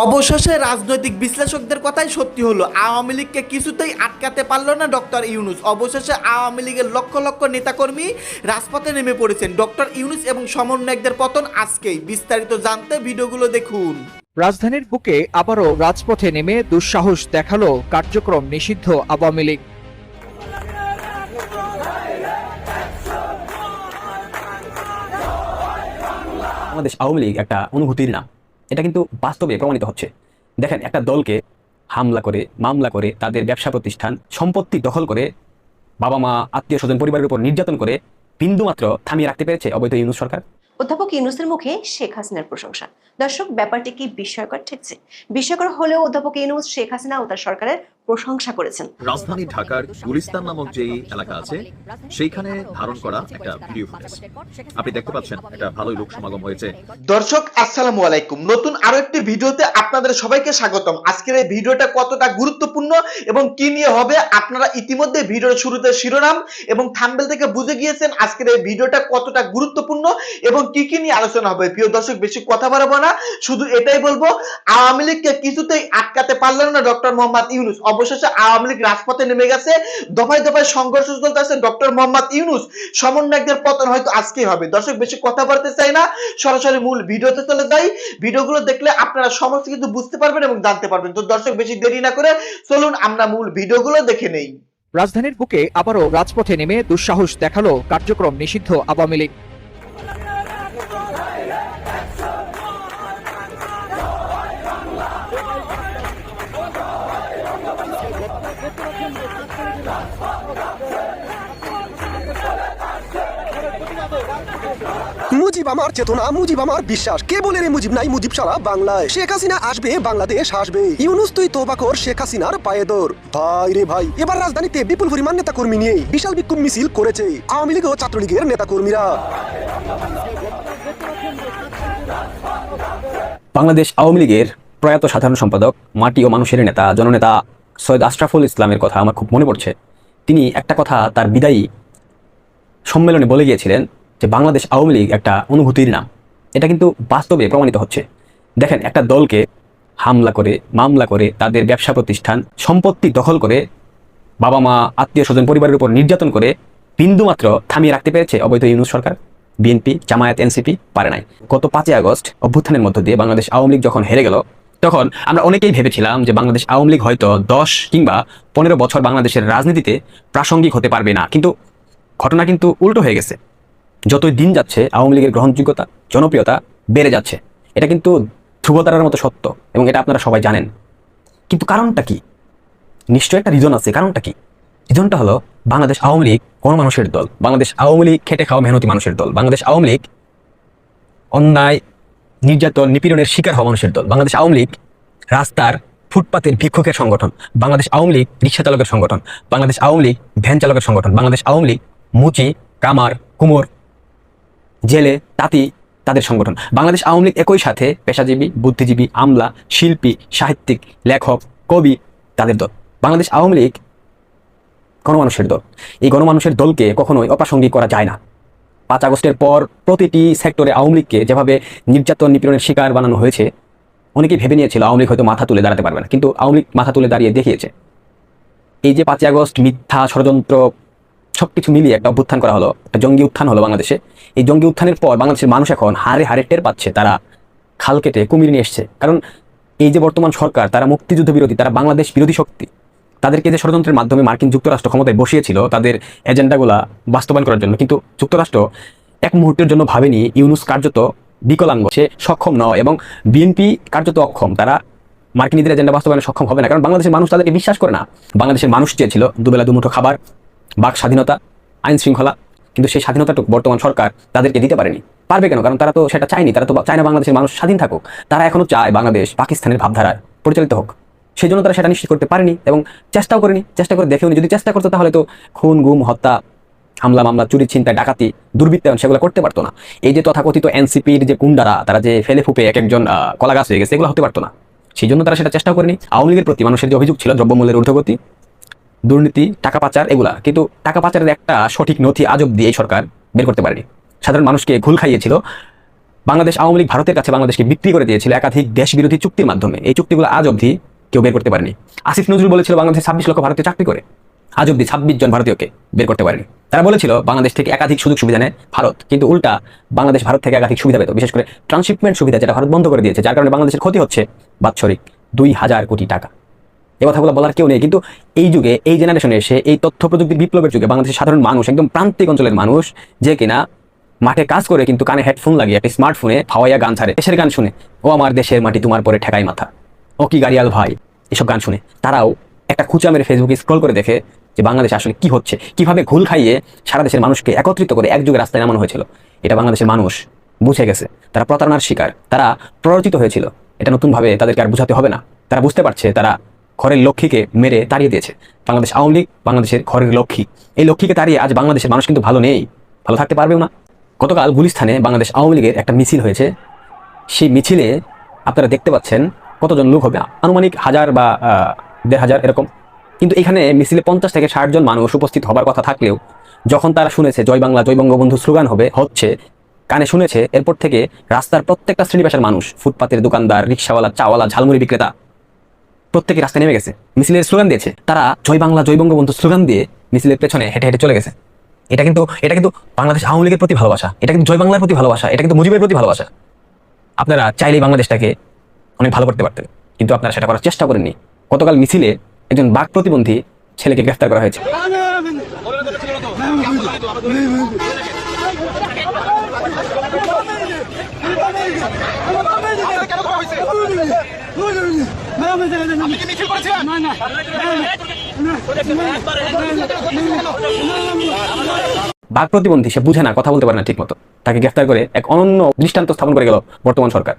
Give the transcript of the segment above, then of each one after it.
অবশেষে রাজনৈতিক বিশ্লেষকদের কথাই সত্যি হলো আওয়ামী লীগকে কিছুতেই আটকাতে পারল না ডক্টর ইউনুস। অবশেষে আওয়ামী লীগের লক্ষ লক্ষ নেতাকর্মী রাজপথে নেমে পড়েছেন। ডক্টর ইউনুস এবং সমন্বয়কদের পতন আজকেই। বিস্তারিত জানতে ভিডিওগুলো দেখুন। রাজধানীর বুকে আবারও রাজপথে নেমে দুঃসাহস দেখাল কার্যক্রম নিষিদ্ধ আওয়ামী লীগ। বাংলাদেশ আওয়ামী লীগ একটা অনুভূতির নাম। এটা কিন্তু বাস্তবে প্রমাণিত হচ্ছে। দেখেন, একটা দলকে হামলা করে, মামলা করে, তাদের ব্যবসা প্রতিষ্ঠান, সম্পত্তি দখল করে বাবা মা আত্মীয় স্বজন পরিবারের উপর নির্যাতন করে বিন্দুমাত্র থামিয়ে রাখতে পেরেছে অবৈধ ইউনুস সরকার। অধ্যাপক ইউনুসের মুখে শেখ হাসিনার প্রশংসা। দর্শক, ব্যাপারটি কি বিস্ময়কর? ঠেকছে বিস্ময়কর হলেও অধ্যাপক ইউনুস, শেখ হাসিনা ও তার সরকারের প্রশংসা করেছেন। রাজধানী ঢাকার গুলিস্তান নামক যেই এলাকা আছে সেইখানে ধারণ করা একটা ভিডিও ফুটেজ আপনি দেখতে পাচ্ছেন একটা ভালোই লোক সমাগম হয়েছে। দর্শক আসসালামু আলাইকুম। নতুন আরও একটি ভিডিওতে আপনাদের সবাইকে স্বাগতম। আজকের এই ভিডিওটা কতটা গুরুত্বপূর্ণ এবং কি নিয়ে হবে আপনারা ইতিমধ্যে ভিডিওর শুরুতে শিরোনাম এবং থাম্বেল থেকে বুঝে গিয়েছেন আজকের এই ভিডিওটা কতটা গুরুত্বপূর্ণ এবং কি কি নিয়ে আলোচনা হবে। প্রিয় দর্শক বেশি কথা বাড়াবো না। শুধু এটাই বলব আওয়ামী লীগকে কিছুতেই আটকাতে পারলেন না ডক্টর মোহাম্মদ ইউনুস। অবশেষে আওয়ামী লীগ রাজপথে নেমে গেছে। দফায় দফায় সংঘর্ষ চলতেছে ডক্টর মোহাম্মদ ইউনুস। সমন্বয়কদের পতন হয়তো আজকেই হবে। দর্শক, বেশি কথা বলতে চাই না। সরাসরি মূল ভিডিওতে চলে যাই। ভিডিওগুলো দেখলে আপনারা সমস্ত কিছু বুঝতে পারবেন এবং জানতে পারবেন। তো দর্শক, বেশি দেরি না করে চলুন আমরা মূল ভিডিওগুলো দেখে নেই। রাজধানীর বুকে আবারও রাজপথে নেমে দুঃসাহস দেখাল কার্যক্রম নিষিদ্ধ আওয়ামী লীগ। মুজিব আমার চেতনা, মুজিব আমার বিশ্বাস। কে বলে রে মুজিব নাই, মুজিব সারা বাংলায়। শেখ হাসিনা আসবে, বাংলাদেশ আসবে। ইউনুস তুই তোবা কর, শেখ হাসিনার পায়ে দর ভাই রে ভাই, এবার রাজধানীতে বিপুল পরিমাণ নেতা কর্মী নিয়ে বিশাল বিক্ষোভ মিছিল করেছে। আওয়ামী লীগ ও ছাত্রলীগের নেতা কর্মীরা বাংলাদেশ আওয়ামী লীগের প্রয়াত সাধারণ সম্পাদক, মাটি ও মানুষের নেতা, জননেতা সৈয়দ আশরাফুল ইসলামের কথা আমার খুব মনে পড়ছে। তিনি একটা কথা তার বিদায়ী সম্মেলনে বলে গিয়েছিলেন যে বাংলাদেশ আওয়ামী লীগ একটা অনুভূতির নাম। এটা কিন্তু বাস্তবে প্রমাণিত হচ্ছে। দেখেন, একটা দলকে হামলা করে, মামলা করে, তাদের ব্যবসা প্রতিষ্ঠান, সম্পত্তি দখল করে বাবা মা আত্মীয় স্বজন, পরিবারের উপর নির্যাতন করে বিন্দুমাত্র থামিয়ে রাখতে পেরেছে অবৈধ ইউনুস সরকার, বিএনপি, জামায়াত, এনসিপি, পারে নাই। গত পাঁচই আগস্ট অভ্যুত্থানের মধ্য দিয়ে বাংলাদেশ আওয়ামী লীগ যখন হেরে গেল, তখন আমরা অনেকেই ভেবেছিলাম যে বাংলাদেশ আওয়ামী লীগ হয়তো দশ কিংবা পনেরো বছর বাংলাদেশের রাজনীতিতে প্রাসঙ্গিক হতে পারবে না। কিন্তু ঘটনা কিন্তু উল্টো হয়ে গেছে। যতই দিন যাচ্ছে, আওয়ামী লীগের গ্রহণযোগ্যতা, জনপ্রিয়তা বেড়ে যাচ্ছে। এটা কিন্তু ধ্রুবতারার মতো সত্য এবং এটা আপনারা সবাই জানেন। কিন্তু কারণটা কি? নিশ্চয় একটা রিজন আছে। কারণটা কি? রিজনটা হলো, বাংলাদেশ আওয়ামী লীগ কোন মানুষের দল। বাংলাদেশ আওয়ামী লীগ খেটে খাওয়া মেহনতি মানুষের দল। বাংলাদেশ আওয়ামী লীগ অন্যায়, নির্যাতন, নিপীড়নের শিকার হওয়া মানুষের দল। বাংলাদেশ আওয়ামী লীগ রাস্তার ফুটপাতের ভিক্ষুকের সংগঠন। বাংলাদেশ আওয়ামী লীগ রিক্সা চালকের সংগঠন। বাংলাদেশ আওয়ামী লীগ ভ্যান চালকের সংগঠন। বাংলাদেশ আওয়ামী লীগ মুচি, কামার, কুমোর জেলে তাঁতি তাদের সংগঠন। বাংলাদেশ আওয়ামী লীগ একই সাথে পেশাজীবী, বুদ্ধিজীবী, আমলা, শিল্পী, সাহিত্যিক, লেখক, কবি তাদের দল। বাংলাদেশ আওয়ামী লীগ গণমানুষের দল। এই গণমানুষের দলকে কখনোই অপ্রাসঙ্গিক করা যায় না। পাঁচ আগস্টের পর প্রতিটি সেক্টরে আওয়ামী লীগকে যেভাবে নির্যাতন নিপীড়নের শিকার বানানো হয়েছে, অনেকেই ভেবে নিয়েছিল আওয়ামী লীগ হয়তো মাথা তুলে দাঁড়াতে পারবে না। কিন্তু আওয়ামী লীগ মাথা তুলে দাঁড়িয়ে দেখিয়েছে। এই যে পাঁচই আগস্ট মিথ্যা ষড়যন্ত্র সবকিছু মিলিয়ে একটা অভ্যুত্থান করা হলো, একটা জঙ্গি উত্থান হলো বাংলাদেশে। এই জঙ্গি উত্থানের পর বাংলাদেশের মানুষ এখন হারে হারে টের পাচ্ছে, তারা খাল কেটে কুমির নিয়ে এসছে। কারণ এই যে বর্তমান সরকার, তারা মুক্তিযুদ্ধ বিরোধী, তারা বাংলাদেশ বিরোধী শক্তি। তাদেরকে যে ষড়যন্ত্রের মাধ্যমে মার্কিন যুক্তরাষ্ট্র ক্ষমতায় বসিয়েছিল, তাদের এজেন্ডাগুলা বাস্তবায়ন করার জন্য। কিন্তু যুক্তরাষ্ট্র এক মুহূর্তের জন্য ভাবেনি ইউনুস কার্যত বিকলাঙ্গ, সে সক্ষম নয় এবং বিএনপি কার্যত অক্ষম। তারা মার্কিনীদের এজেন্ডা বাস্তবায়নে সক্ষম হবে না, কারণ বাংলাদেশের মানুষ তাদেরকে বিশ্বাস করে না। বাংলাদেশের মানুষ চেয়েছিল দুবেলা দুমুঠো খাবার বাক স্বাধীনতা আইন শৃঙ্খলা কিন্তু সেই স্বাধীনতাটুকু বর্তমান সরকার তাদেরকে দিতে পারেনি। পারবে কেন? কারণ তারা তো সেটা চায়নি। তারা তো চায় না বাংলাদেশের মানুষ স্বাধীন থাকুক। তারা এখনও চায় বাংলাদেশ পাকিস্তানের ভাবধারায় পরিচালিত হোক। সেই জন্য তারা সেটা নিশ্চিত করতে পারেনি এবং চেষ্টাও করেনি। চেষ্টা করে দেখেওনি যদি চেষ্টা করতো তাহলে তো খুন গুম হত্যা হামলা মামলা চুরি ছিনতাই ডাকাতি দুর্বৃত্তায়ন সেগুলো করতে পারতো না। এই যে তথাকথিত এনসিপির যে গুন্ডারা তারা যে ফেলে ফুপে এক একজন আহ, কলা গাছ হয়ে গেছে এগুলো হতে পারতো না। সেই জন্য তারা সেটা চেষ্টা করেনি। আওয়ামী লীগের প্রতি মানুষের যে অভিযোগ ছিল দ্রব্যমূল্যের ঊর্ধ্বগতি দুর্নীতি, টাকা পাচার এগুলা। কিন্তু টাকা পাচারের একটা সঠিক নথি আজব দিয়ে এই সরকার বের করতে পারেনি। সাধারণ মানুষকে ঘুল খাইয়েছিল। বাংলাদেশ আওয়ামী লীগ ভারতের কাছে বাংলাদেশকে বিক্রি করে দিয়েছিল একাধিক দেশ বিরোধী চুক্তির মাধ্যমে। এই চুক্তিগুলো আজ অবধি কেউ বের করতে পারেনি। আসিফ নজরুল বলেছিল বাংলাদেশে ছাব্বিশ লক্ষ ভারতীয় চাকরি করে। আজ অবধি ছাব্বিশ জন ভারতীয়কে বের করতে পারেনি। তারা বলেছিল, বাংলাদেশ থেকে একাধিক সুযোগ সুবিধা নেয় ভারত। কিন্তু উল্টা, বাংলাদেশ ভারত থেকে একাধিক সুবিধা পেত। বিশেষ করে ট্রান্সশিপমেন্ট সুবিধা যেটা ভারত বন্ধ করে দিয়েছে, যার কারণে বাংলাদেশের ক্ষতি হচ্ছে বাৎসরিক দুই হাজার কোটি টাকা। এ কথাগুলো বলার কেউ নেই। কিন্তু এই যুগে, এই জেনারেশনে এসে এই তথ্য প্রযুক্তির বিপ্লবের যুগে বাংলাদেশের সাধারণ মানুষ, একদম প্রান্তিক অঞ্চলের মানুষ, যে কিনা মাঠে কাজ করে কিন্তু কানে হেডফোন লাগিয়ে একটা স্মার্টফোনে হাওয়াইয়া গান ছাড়ে, দেশের গান শুনে, ও আমার দেশের মাটি, তোমার পরে ঠেকাই মাথা। ও কি গাড়িয়াল ভাই? এসব গান শুনে তারাও একটা খুচা মেরে ফেসবুকে স্ক্রল করে দেখে যে বাংলাদেশে আসলে কি হচ্ছে, কীভাবে ঘুল খাইয়ে সারা দেশের মানুষকে একত্রিত করে একযুগে রাস্তায় নামানো হয়েছিল। এটা বাংলাদেশের মানুষ বুঝে গেছে। তারা প্রতারণার শিকার, তারা প্ররোচিত হয়েছিল। এটা নতুনভাবে তাদেরকে আর বুঝাতে হবে না। তারা বুঝতে পারছে, তারা ঘরের লক্ষ্মীকে মেরে তাড়িয়ে দিয়েছে। বাংলাদেশ আওয়ামী লীগ, বাংলাদেশের ঘরের লক্ষ্মী। এই লক্ষ্মীকে তাড়িয়ে আজ বাংলাদেশের মানুষ কিন্তু ভালো নেই। ভালো থাকতে পারবেও না। গতকাল গুলিস্থানে বাংলাদেশ আওয়ামী লীগের একটা মিছিল হয়েছে। সেই মিছিলে আপনারা দেখতে পাচ্ছেন কতজন লোক হবে। আনুমানিক হাজার বা দেড় হাজার এরকম। কিন্তু এখানে মিছিলে পঞ্চাশ থেকে ষাট জন মানুষ উপস্থিত হবার কথা থাকলেও যখন তারা শুনেছে জয় বাংলা, জয় বঙ্গবন্ধু স্লোগান হবে, হচ্ছে, কানে শুনেছে, এরপর থেকে রাস্তার প্রত্যেকটা শ্রেণি পেশার মানুষ, ফুটপাতের দোকানদার, রিক্সাওয়ালা, চাওয়ালা, ঝালমুড়ি বিক্রেতা প্রত্যেকে রাস্তায় নেমে গেছে, মিছিলের স্লোগান দিয়েছে। তারা জয় বাংলা, জয় বঙ্গবন্ধু স্লোগান দিয়ে মিছিলের পেছনে হেঁটে হেঁটে চলে গেছে। এটা কিন্তু এটা কিন্তু বাংলাদেশ আওয়ামী লীগের প্রতি ভালোবাসা, এটা কিন্তু জয় বাংলার প্রতি ভালোবাসা, এটা কিন্তু মুজিবের প্রতি ভালোবাসা। আপনারা চাইলেই বাংলাদেশটাকে অনেক ভালো করতে পারতেন, কিন্তু আপনারা সেটা করার চেষ্টা করেননি। গতকাল মিছিলে একজন বাক প্রতিবন্ধী ছেলেকে গ্রেফতার করা হয়েছে। বাক প্রতিবন্ধী সে বুঝে না কথা বলতে পারে না ঠিক মতো তাকে গ্রেফতার করে এক অনন্য দৃষ্টান্ত স্থাপন করে গেল বর্তমান সরকার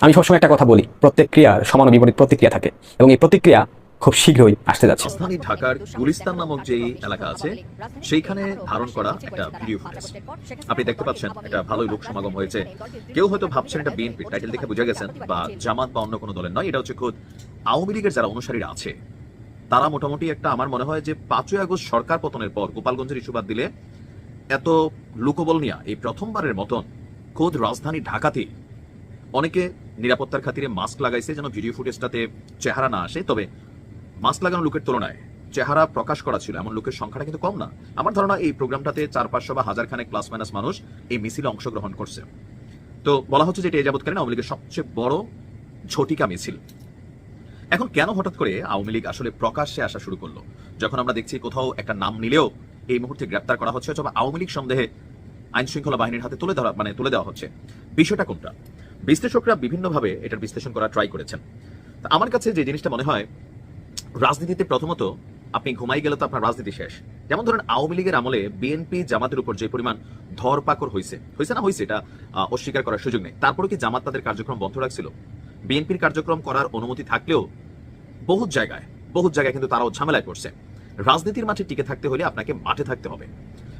আমি সবসময় একটা কথা বলি প্রত্যেক ক্রিয়ার সমান ও বিপরীত প্রতিক্রিয়া থাকে এবং এই প্রতিক্রিয়া খুব শীঘ্রই আসতে যাচ্ছে। রাজধানী ঢাকার গুলিস্তান নামক যেই এলাকা আছে, সেইখানে ধারণ করা একটা ভিডিও ফুটেজ আপনি দেখতে পাচ্ছেন, একটা ভালোই লোক সমাগম হয়েছে। কেউ হয়তো ভাবছেন এটা বিএনপি টাইটেল দেখে বুঝে গেছেন, বা জামাত বা অন্য কোনো দলের নয়, এটা হচ্ছে খোদ আওয়ামী লীগের যারা অনুসারীরা আছে, তারা মোটামুটি একটা আমার মনে হয় যে পাঁচই আগস্ট সরকার পতনের পর গোপালগঞ্জের ইস্যু বাদ দিলে এত লুকোবল নিয়া এই প্রথমবারের মতন খোদ রাজধানী ঢাকাতে অনেকে নিরাপত্তার খাতিরে মাস্ক লাগাইছে যেন ভিডিও ফুটেজটাতে চেহারা না আসে। তবে মাস্ক লাগানো লোকের তুলনায় চেহারা প্রকাশ করা ছিল এমন লোকের সংখ্যাটা কিন্তু কম না। আমার ধারণা এই প্রোগ্রামটাতে চার পাঁচশো বা হাজার খানেক প্লাস মাইনাস মানুষ এই মিছিলে অংশগ্রহণ করছে। তো বলা হচ্ছে যে এটা যাবৎকালীন আওয়ামী লীগের সবচেয়ে বড় ঝটিকা মিছিল। এখন কেন হঠাৎ করে আওয়ামী লীগ আসলে প্রকাশ্যে আসা শুরু করল? যখন আমরা দেখছি কোথাও একটা নাম নিলেও এই মুহূর্তে গ্রেপ্তার করা হচ্ছে অথবা আওয়ামী লীগ সন্দেহে আইন শৃঙ্খলা বাহিনীর হাতে তুলে ধরা মানে তুলে দেওয়া হচ্ছে। বিষয়টা কোনটা? বিশ্লেষকরা বিভিন্নভাবে এটার বিশ্লেষণ করা ট্রাই করেছেন। আমার কাছে যে জিনিসটা মনে হয় রাজনীতিতে প্রথমত আপনি ঘুমাই গেলে তো আপনার রাজনীতি শেষ। যেমন ধরেন আওয়ামী লীগের আমলে বিএনপি জামাতের উপর যে পরিমাণ ধরপাকড় হয়েছে হয়েছে না হয়েছে এটা অস্বীকার করার সুযোগ নেই। তারপরে কি জামাত তাদের কার্যক্রম বন্ধ রাখছিল? বিএনপির কার্যক্রম করার অনুমতি থাকলেও বহুত জায়গায় বহুত জায়গায় কিন্তু তারাও ঝামেলায় পড়ছে। রাজনীতির মাঠে টিকে থাকতে হলে আপনাকে মাঠে থাকতে হবে।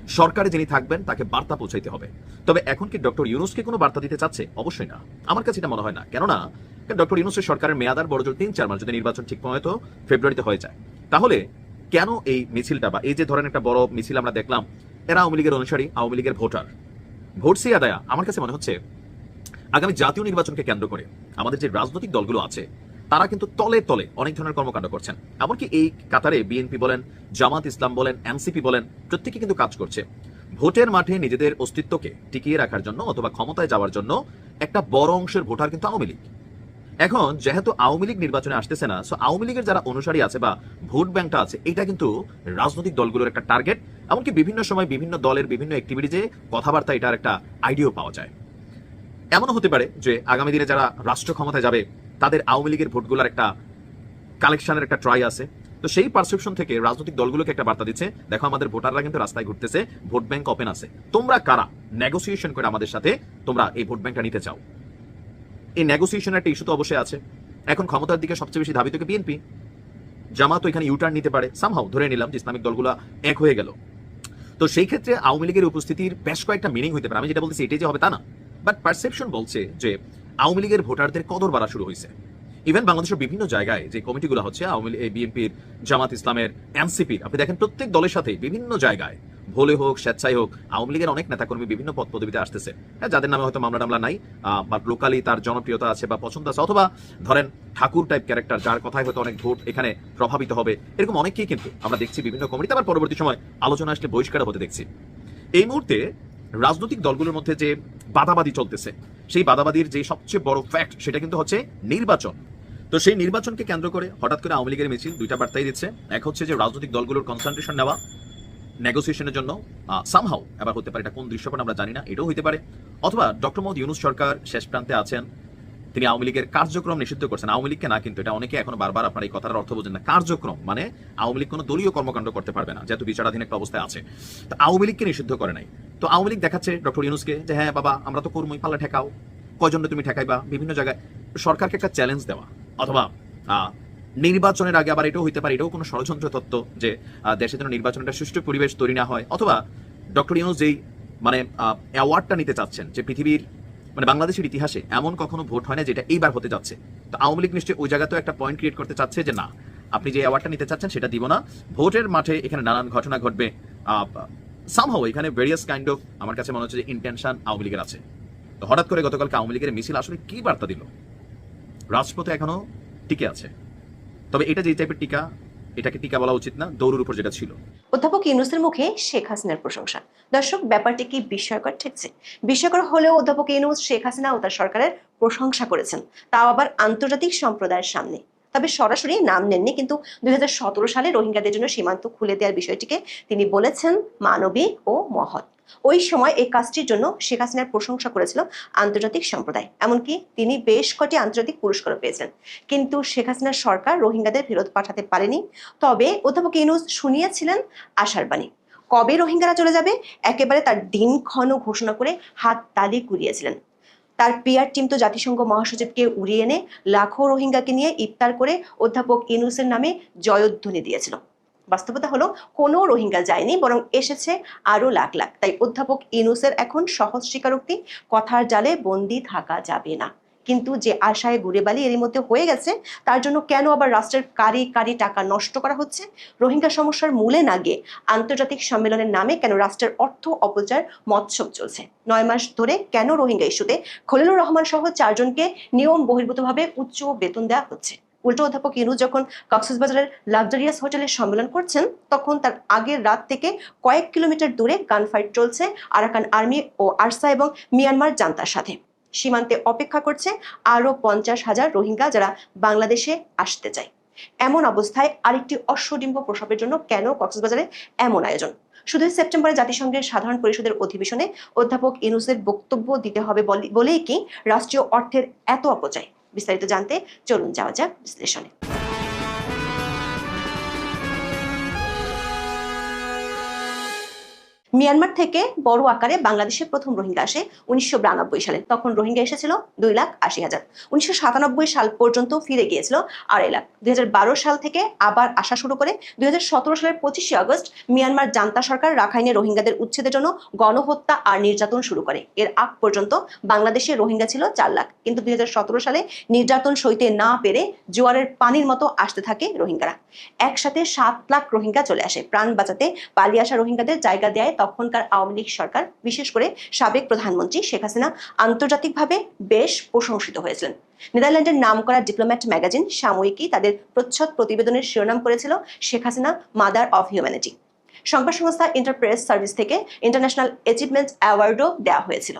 সরকারে যিনি থাকবেন, তাকে বার্তা পৌঁছাইতে হবে। তবে এখন কি ডক্টর ইউনুসকে কোনো বার্তা দিতে চাচ্ছে? অবশ্যই না। আমার কাছে এটা মনে হয় না। কেননা, ডক্টর ইউনুসের সরকারের মেয়াদার বড় জোর তিন চার মাস যদি নির্বাচন ঠিক হয়তো ফেব্রুয়ারিতে হয়ে যায়। তাহলে কেন এই মিছিলটা বা এই যে ধরেন একটা বড় মিছিল আমরা দেখলাম, এরা আওয়ামী লীগের অনুসারী, আওয়ামী লীগের ভোটার। ভোট সি আদায়া আমার কাছে মনে হচ্ছে, আগামী জাতীয় নির্বাচনকে কেন্দ্র করে আমাদের যে রাজনৈতিক দলগুলো আছে তারা কিন্তু তলে তলে অনেক ধরনের কর্মকাণ্ড করছেন। এমনকি এই কাতারে বিএনপি বলেন, জামাত ইসলাম বলেন এনসিপি বলেন, প্রত্যেকে কিন্তু কাজ করছে। ভোটের মাঠে নিজেদের অস্তিত্বকে টিকিয়ে রাখার জন্য অথবা ক্ষমতায় যাওয়ার জন্য একটা বড় অংশের ভোটার কিন্তু আওয়ামী লীগ। এখন যেহেতু আওয়ামী লীগ নির্বাচনে আসতেছে না সো আওয়ামী লীগের যারা অনুসারী আছে বা ভোট ব্যাংকটা আছে, এটা কিন্তু রাজনৈতিক দলগুলোর একটা টার্গেট এমনকি বিভিন্ন সময় বিভিন্ন দলের বিভিন্ন অ্যাক্টিভিটিজে কথাবার্তা এটার একটা আইডিয়া পাওয়া যায়। এমনও হতে পারে যে আগামী দিনে যারা রাষ্ট্র ক্ষমতায় যাবে তাদের আওয়ামী লীগের ভোটগুলোর একটা কালেকশনের একটা ট্রাই আছে। তো সেই পারসেপশন থেকে রাজনৈতিক দলগুলোকে একটা বার্তা দিচ্ছে, দেখো আমাদের ভোটাররা কিন্তু রাস্তায় ঘুরতেছে, ভোট ব্যাংক ওপেন আছে। তোমরা কারা? নেগোসিয়েশন করে আমাদের সাথে তোমরা এই ভোট ব্যাংকটা নিতে চাও। এই নেগোসিয়েশনের একটা ইস্যু তো অবশ্যই আছে। এখন ক্ষমতার দিকে সবচেয়ে বেশি ধাবিত বিএনপি জামাত এখানে ইউটার্ন নিতে পারে। সামহাও ধরে নিলাম যে ইসলামিক দলগুলো এক হয়ে গেল। তো সেই ক্ষেত্রে আওয়ামী লীগের উপস্থিতির বেশ কয়েকটা মিনিং হতে পারে। আমি যেটা বলতেছি এটাই যে হবে তা না। বাট পারসেপশন বলছে যে আওয়ামী লীগের ভোটারদের কদর বাড়া শুরু হয়েছে। ইভেন বাংলাদেশের বিভিন্ন জায়গায় যে কমিটিগুলো হচ্ছে আওয়ামী বিএনপির জামাত ইসলামের এনসিপির আপনি দেখেন প্রত্যেক দলের সাথে বিভিন্ন জায়গায় ভোলে হোক স্বেচ্ছায় হোক আওয়ামী লীগের অনেক নেতাকর্মী বিভিন্ন পদ পদবিতে আসতেছে। হ্যাঁ, যাদের নামে হয়তো মামলা টামলা নাই বা লোকালি তার জনপ্রিয়তা আছে বা পছন্দ আছে অথবা ধরেন ঠাকুর টাইপ ক্যারেক্টার যার কথায় হয়তো অনেক ভোট এখানে প্রভাবিত হবে এরকম অনেককেই কিন্তু আমরা দেখছি বিভিন্ন কমিটিতে আবার পরবর্তী সময় আলোচনা আসলে বহিষ্কার হতে দেখছি। এই মুহূর্তে রাজনৈতিক দলগুলোর মধ্যে যে বাদাবাদি চলতেছে, সেই বাদাবাদির যে সবচেয়ে বড় ফ্যাক্ট সেটা কিন্তু হচ্ছে নির্বাচন। তো সেই নির্বাচনকে কেন্দ্র করে হঠাৎ করে আওয়ামী লীগের মিছিল দুইটা বার্তাই দিচ্ছে। এক হচ্ছে যে রাজনৈতিক দলগুলোর কনসেন্ট্রেশন নেওয়া নেগোসিয়েশনের জন্য সামহাও এবার হতে পারে এটা কোন দৃশ্যপট আমরা জানি না, এটাও হতে পারে। অথবা ডক্টর মোহাম্মদ ইউনুস সরকার শেষ প্রান্তে আছেন তিনি আওয়ামী লীগের কার্যক্রম নিষিদ্ধ করছেন। আওয়ামী লীগকে না, কিন্তু এটা অনেকে এখন বারবার আপনার এই কথার অর্থ বোঝেন না। কার্যক্রম মানে আওয়ামী লীগ কোনো দলীয় কর্মকাণ্ড করতে পারবে না, যেহেতু বিচারাধীন একটা অবস্থায় আছে। তো আওয়ামী লীগকে নিষিদ্ধ করে নাই। তো আওয়ামী লীগ দেখাচ্ছে ডক্টর ইউনুসকে যে হ্যাঁ বাবা, আমরা তো কর্মী, পাল্লা ঠেকাও। কয়জন তুমি ঠেকাইবা? বিভিন্ন জায়গায় সরকারকে একটা চ্যালেঞ্জ দেওয়া। অথবা নির্বাচনের আগে আবার এটাও হইতে পারে, এটাও কোনো ষড়যন্ত্র তত্ত্ব যে দেশের জন্য নির্বাচনের একটা সুষ্ঠু পরিবেশ তৈরি না হয়। অথবা, ডক্টর ইউনুস যেই মানে অ্যাওয়ার্ডটা নিতে চাচ্ছেন, যে পৃথিবীর মানে বাংলাদেশের ইতিহাসে এমন কখনো ভোট হয় না যেটা এইবার হতে যাচ্ছে। তো আওয়ামী লীগ নিশ্চয়ই ওই জায়গাতেও একটা পয়েন্ট ক্রিয়েট করতে চাচ্ছে যে না, আপনি যে অ্যাওয়ার্ডটা নিতে চাচ্ছেন সেটা দিব না। ভোটের মাঠে এখানে নানান ঘটনা ঘটবে। সামহাও এখানে ভেরিয়াস কাইন্ড অফ আমার কাছে মনে হচ্ছে যে ইন্টেনশন আওয়ামী লীগের আছে। তো হঠাৎ করে গতকালকে আওয়ামী লীগের মিছিল আসলে কি বার্তা দিল? রাজপথে এখনও টিকে আছে। তবে এটা যে টাইপের টিকা এটাকে টিকা বলা উচিত না, দৌড়ের উপর যেটা ছিল। অধ্যাপক ইউনুসের মুখে শেখ হাসিনার প্রশংসা। দর্শক, ব্যাপারটি কি বিস্ময়কর? ঠেকছে বিস্ময়কর হলেও অধ্যাপক ইউনুস, শেখ হাসিনা ও তার সরকারের প্রশংসা করেছেন। তাও আবার আন্তর্জাতিক সম্প্রদায়ের সামনে। তবে সরাসরি নাম নেননি, কিন্তু দুই হাজার সতেরো সালে রোহিঙ্গাদের জন্য সীমান্ত খুলে দেওয়ার বিষয়টিকে তিনি বলেছেন মানবিক ও মহৎ। ওই সময় এই কাজটির জন্য শেখ হাসিনার প্রশংসা করেছিল আন্তর্জাতিক সম্প্রদায়, এমনকি তিনি বেশ কটি আন্তর্জাতিক পুরস্কারও পেয়েছেন। কিন্তু শেখ হাসিনার সরকার রোহিঙ্গাদের ফেরত পাঠাতে পারেনি। তবে অধ্যাপক ইউনুস শুনিয়েছিলেন আশার বাণী, কবে রোহিঙ্গারা চলে যাবে? একেবারে তার দিনক্ষণ ঘোষণা করে হাত তালি কুড়িয়েছিলেন। তার পিয়ার টিম তো জাতিসংঘ মহাসচিবকে উড়িয়ে এনে লাখো রোহিঙ্গাকে নিয়ে ইফতার করে অধ্যাপক ইনুসের নামে জয়ধ্বনি দিয়েছিল। বাস্তবতা হলো, কোনো রোহিঙ্গা যায়নি, বরং এসেছে আরও লাখ লাখ। তাই অধ্যাপক ইনুসের এখন সহজ স্বীকারোক্তি, কথার জালে বন্দি থাকা যাবে না। কিন্তু যে আশায় ঘুরে বালি এরই মধ্যে হয়ে গেছে, তার জন্য কেন আবার রাষ্ট্রের কারি কারি টাকা নষ্ট করা হচ্ছে? রোহিঙ্গা সমস্যার মূলে না গিয়ে আন্তর্জাতিক সম্মেলনের নামে কেন রাষ্ট্রের অর্থ অপচার মৎসব চলছে? নয় মাস ধরে কেন রোহিঙ্গা ইস্যুতে খলিলুর রহমান সহ চারজনকে নিয়ম বহির্ভূতভাবে উচ্চ বেতন দেওয়া হচ্ছে? উল্টো অধ্যাপক ইনুজ যখন কক্সবাজারের লাক্সারিয়াস হোটেলে সম্মেলন করছেন, তখন তার আগের রাত থেকে কয়েক কিলোমিটার দূরে গানফাইট চলছে আরাকান আর্মি ও আরসা এবং মিয়ানমার জান্তার সাথে। সীমান্তে অপেক্ষা করছে আরও পঞ্চাশ হাজার রোহিঙ্গা যারা বাংলাদেশে আসতে চায়। এমন অবস্থায় আরেকটি অশ্বডিম্ব প্রসবের জন্য কেন কক্সবাজারে এমন আয়োজন? শুধুই সেপ্টেম্বরে জাতিসংঘের সাধারণ পরিষদের অধিবেশনে অধ্যাপক ইনুসের বক্তব্য দিতে হবে বলে- বলেই কি রাষ্ট্রীয় অর্থের এত অপচয়? বিস্তারিত জানতে চলুন যাওয়া যাক বিশ্লেষণে। মিয়ানমার থেকে বড় আকারে বাংলাদেশে প্রথম রোহিঙ্গা আসে উনিশশো বিরানব্বই সালে। তখন রোহিঙ্গা এসেছিল দুই লাখ আশি হাজার। উনিশশো সাল পর্যন্ত ফিরে গিয়েছিল আড়াই লাখ। দুই হাজার বারো সাল থেকে আবার আসা শুরু করে দুই হাজার সতেরো সালের পঁচিশে আগস্ট মিয়ানমার জান্তা সরকার রাখাইনে রোহিঙ্গাদের উচ্ছেদের জন্য গণহত্যা আর নির্যাতন শুরু করে। এর আগ পর্যন্ত বাংলাদেশে রোহিঙ্গা ছিল চার লাখ। কিন্তু দুই হাজার সতেরো সালে নির্যাতন সইতে না পেরে জোয়ারের পানির মতো আসতে থাকে রোহিঙ্গারা। একসাথে সাত লাখ রোহিঙ্গা চলে আসে। প্রাণ বাঁচাতে পালিয়ে আসা রোহিঙ্গাদের জায়গা দেয় তখনকার আওয়ামী লীগ সরকার, বিশেষ করে সাবেক প্রধানমন্ত্রী শেখ হাসিনা, আন্তর্জাতিকভাবে বেশ প্রশংসিত হয়েছিলেন। নেদারল্যান্ডের নাম করা ডিপ্লোম্যাট ম্যাগাজিন সাময়িকী তাদের প্রচ্ছদ প্রতিবেদনের শিরোনাম করেছিল Sheikh Hasina, mother of humanity. সংবাদ সংস্থা ইন্টারপ্রেস সার্ভিস থেকে ইন্টারন্যাশনাল অ্যাচিভমেন্ট অ্যাওয়ার্ডও দেওয়া হয়েছিল।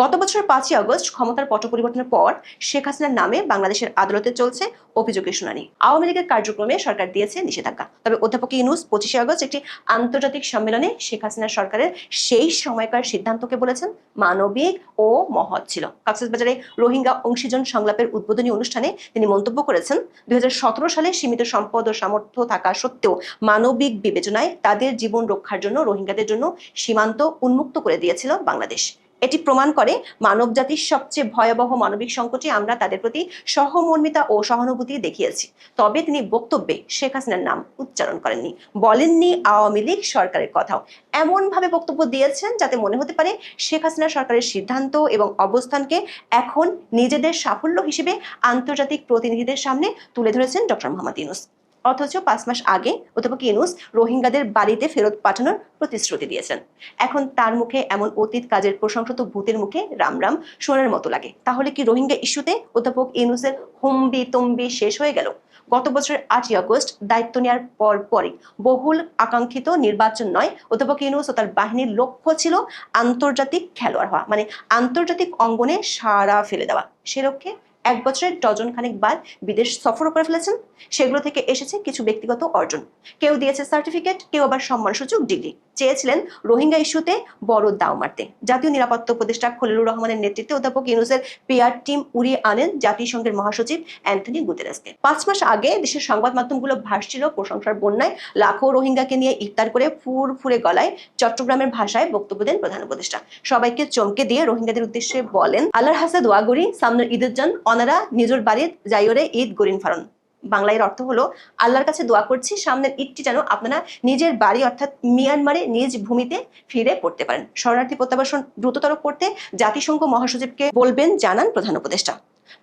গত বছর পাঁচই আগস্ট ক্ষমতার পট পরিবর্তনের পর শেখ হাসিনার নামে বাংলাদেশের আদালতে চলছে অভিযোগের শুনানি। আওয়ামী লীগের কার্যক্রমে সরকার দিয়েছে নিষেধাজ্ঞা। তবে অধ্যাপক ইউনুস পঁচিশে আগস্ট একটি আন্তর্জাতিক সম্মেলনে শেখ হাসিনা সরকারের সেই সময়কার সিদ্ধান্তকে বলেছেন, মানবিক ও মহৎ ছিল। কক্সবাজারে রোহিঙ্গা অংশীজন সংলাপের উদ্বোধনী অনুষ্ঠানে তিনি মন্তব্য করেছেন, দুই হাজার সতেরো সালে সীমিত সম্পদ ও সামর্থ্য থাকা সত্ত্বেও মানবিক বিবেচনায় তাদের জীবন রক্ষার জন্য রোহিঙ্গাদের জন্য সীমান্ত উন্মুক্ত করে দিয়েছিল বাংলাদেশ। এটি প্রমাণ করে মানব জাতির সবচেয়ে ভয়াবহ মানবিক সংকটে আমরা তাদের প্রতি সহমর্মিতা ও সহানুভূতি দেখিয়েছি। তবে তিনি বক্তব্যে শেখ হাসিনার নাম উচ্চারণ করেননি। বলেননি আওয়ামী লীগ সরকারের কথাও। এমনভাবে বক্তব্য দিয়েছেন যাতে মনে হতে পারে শেখ হাসিনা সরকারের সিদ্ধান্ত এবং অবস্থানকে এখন নিজেদের সাফল্য হিসেবে আন্তর্জাতিক প্রতিনিধিদের সামনে তুলে ধরেছেন ডক্টর মোহাম্মদ ইউনুস। অথচ পাঁচ মাস আগে অধ্যাপক ইউনুস রোহিঙ্গাদের বাড়িতে ফেরত পাঠানোর প্রতিশ্রুতি দিয়েছেন। এখন তার মুখে এমন অতীত কাজের প্রশংসা তো ভূতের মুখে রাম রাম শোনার মতো লাগে। তাহলে কি রোহিঙ্গা ইস্যুতে অধ্যাপক ইউনুসের হুম্বি তম্বি শেষ হয়ে গেল? গত বছরের আটই আগস্ট দায়িত্ব নেওয়ার পর পরই বহুল আকাঙ্ক্ষিত নির্বাচন নয় অধ্যাপক ইউনুস ও তার বাহিনীর লক্ষ্য ছিল আন্তর্জাতিক খেলোয়াড় হওয়া মানে আন্তর্জাতিক অঙ্গনে সারা ফেলে দেওয়া। সে লক্ষ্যে এক বছরের ডজন খানেক বার বিদেশ সফরও করে ফেলেছেন। সেগুলো থেকে এসেছে কিছু ব্যক্তিগত অর্জন। কেউ দিয়েছে সার্টিফিকেট কেউ আবার সম্মানসূচক ডিগ্রি চেয়েছিলেন রোহিঙ্গা ইস্যুতে বড় দাও মারতে। জাতীয় নিরাপত্তা উপদেষ্টা খলিলুর রহমানের নেতৃত্বে অধ্যাপক ইউনুসের পিআর টিম উড়িয়ে আনেন জাতিসংঘের মহাসচিব অ্যান্থনি গুতেরাসকে। পাঁচ মাস আগে দেশের সংবাদ মাধ্যমগুলো ভাসছিল প্রশংসার বন্যায়। লাখো রোহিঙ্গাকে নিয়ে ইফতার করে ফুর ফুরে গলায় চট্টগ্রামের ভাষায় বক্তব্য দেন প্রধান উপদেষ্টা। সবাইকে চমকে দিয়ে রোহিঙ্গাদের উদ্দেশ্যে বলেন আল্লাহ হাসে দোয়া করি, সামনের ঈদের জন অনারা নিজের বাড়ির যাইওরে ঈদ গরিন ফারন। বাংলায় অর্থ হলো, আল্লাহর কাছে দোয়া করছি, সামনের ঈদটি যেন আপনারা নিজের বাড়ি অর্থাৎ মিয়ানমারে নিজ ভূমিতে ফিরে পড়তে পারেন। শরণার্থী প্রত্যাবাসন দ্রুততর করতে জাতিসংঘ মহাসচিবকে বলবেন, জানান প্রধান উপদেষ্টা।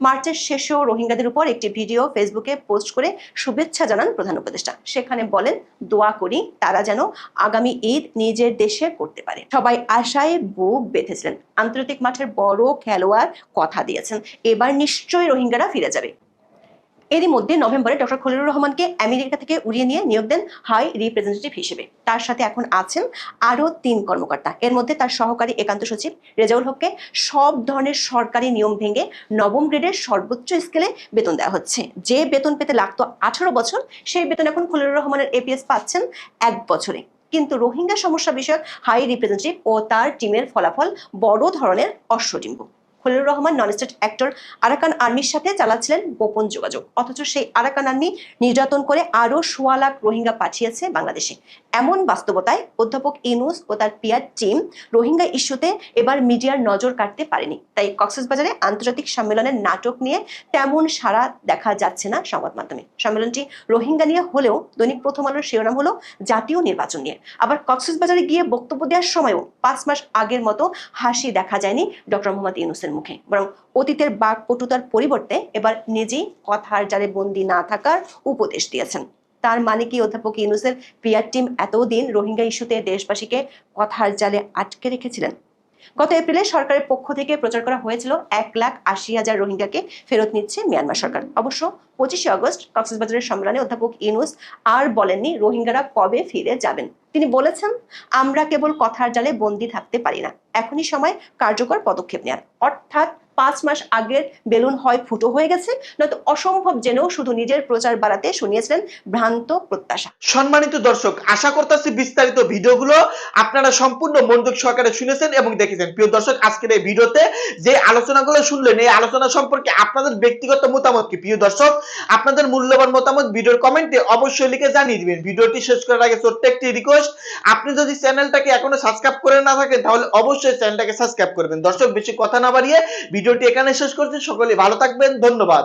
মার্চের শেষেও রোহিঙ্গাদের উপর একটি ভিডিও ফেসবুকে পোস্ট করে শুভেচ্ছা জানান প্রধান উপদেষ্টা। সেখানে বলেন, দোয়া করি তারা যেন আগামী ঈদ নিজের দেশে করতে পারে। সবাই আশায় বুক বেঁধেছিলেন। আন্তর্জাতিক মাঠের বড় খেলোয়াড় কথা দিয়েছেন। এবার নিশ্চয়ই রোহিঙ্গারা ফিরে যাবে। এরই মধ্যে নভেম্বরে ডক্টর খলিলুর রহমানকে আমেরিকা থেকে উড়িয়ে নিয়ে নিয়োগ দেন হাই রিপ্রেজেন্টেটিভ হিসেবে। তার সাথে এখন আছেন আরও তিন কর্মকর্তা। এর মধ্যে তার সহকারী একান্ত সচিব রেজাউল হককে সব ধরনের সরকারি নিয়ম ভেঙে নবম গ্রেডের সর্বোচ্চ স্কেলে বেতন দেওয়া হচ্ছে। যে বেতন পেতে লাগতো আঠারো বছর, সেই বেতন এখন খলিলুর রহমানের এপিএস পাচ্ছেন এক বছরে। কিন্তু রোহিঙ্গা সমস্যা বিষয়ক হাই রিপ্রেজেন্টেটিভ ও তার টিমের ফলাফল বড় ধরনের অশ্বডিম্ব Khalilur Rahman non state actor Arakan আর্মির সাথে চালাচ্ছিলেন গোপন যোগাযোগ। অথচ সেই আরাকান আর্মি নির্যাতন করে আরও সোয়া লাখ রোহিঙ্গা পাঠিয়েছে বাংলাদেশে। এমন বাস্তবতায় অধ্যাপক ইনুস ও তার পিয়ার টিম রোহিঙ্গা ইস্যুতে এবার মিডিয়ার নজর কাটতে পারেনি। তাই কক্সবাজারে আন্তর্জাতিক সম্মেলনের নাটক নিয়ে তেমন সাড়া দেখা যাচ্ছে না সংবাদ মাধ্যমে। সম্মেলনটি রোহিঙ্গা নিয়ে হলেও দৈনিক প্রথম আলোর শিরোনাম হলো জাতীয় নির্বাচন নিয়ে। আবার কক্সবাজারে গিয়ে বক্তব্য দেওয়ার সময়ও পাঁচ মাস আগের মতো হাসি দেখা যায়নি ডক্টর মোহাম্মদ ইউনুসের মুখে। বরং অতীতের বাক পটুতার পরিবর্তে এবার নিজেই কথার জালে বন্দি না থাকার উপদেশ দিয়েছেন। তার মানে কি অধ্যাপক ইউনুসের পিয়ার টিম এতদিন রোহিঙ্গা ইস্যুতে দেশবাসীকে কথার জালে আটকে রেখেছিলেন? গত এপ্রিলে সরকারের পক্ষ থেকে প্রচার করা হয়েছিল এক লাখ আশি হাজার রোহিঙ্গাকে ফেরত নিচ্ছে মিয়ানমার সরকার। অবশ্য পঁচিশে আগস্ট কক্সবাজারের সম্মেলনে অধ্যাপক ইউনুস আর বলেননি রোহিঙ্গারা কবে ফিরে যাবেন। তিনি বলেছেন, আমরা কেবল কথার জালে বন্দি থাকতে পারি না। এখনই সময় কার্যকর পদক্ষেপ নেওয়ার অর্থাৎ পাঁচ মাস আগের বেলুন হয় ফুটো হয়ে গেছে, নয়তো অসম্ভব জেনেও শুধু নিজের প্রচার বাড়াতে শুনিয়েছিলেন ভ্রান্ত প্রত্যাশা। সম্মানিত দর্শক, আশা করতেছি বিস্তারিত ভিডিওগুলো আপনারা সম্পূর্ণ মনোযোগ সহকারে শুনেছেন এবং দেখেছেন। প্রিয় দর্শক, আজকের এই ভিডিওতে যে আলোচনাগুলো শুনলেন, এই আলোচনা সম্পর্কে আপনাদের ব্যক্তিগত মতামত কি? প্রিয় দর্শক, আপনাদের মূল্যবান মতামত ভিডিওর কমেন্টে অবশ্যই লিখে জানিয়ে দিবেন। ভিডিওটি শেষ করার আগে ছোট্ট একটি রিকোয়েস্ট আপনি যদি চ্যানেলটাকে এখনও সাবস্ক্রাইব করে না থাকেন, তাহলে অবশ্যই চ্যানেলটাকে সাবস্ক্রাইব করবেন। দর্শক, বেশি কথা না বাড়িয়ে ভিডিওটি এখানে শেষ করছি। সকলে ভালো থাকবেন। ধন্যবাদ।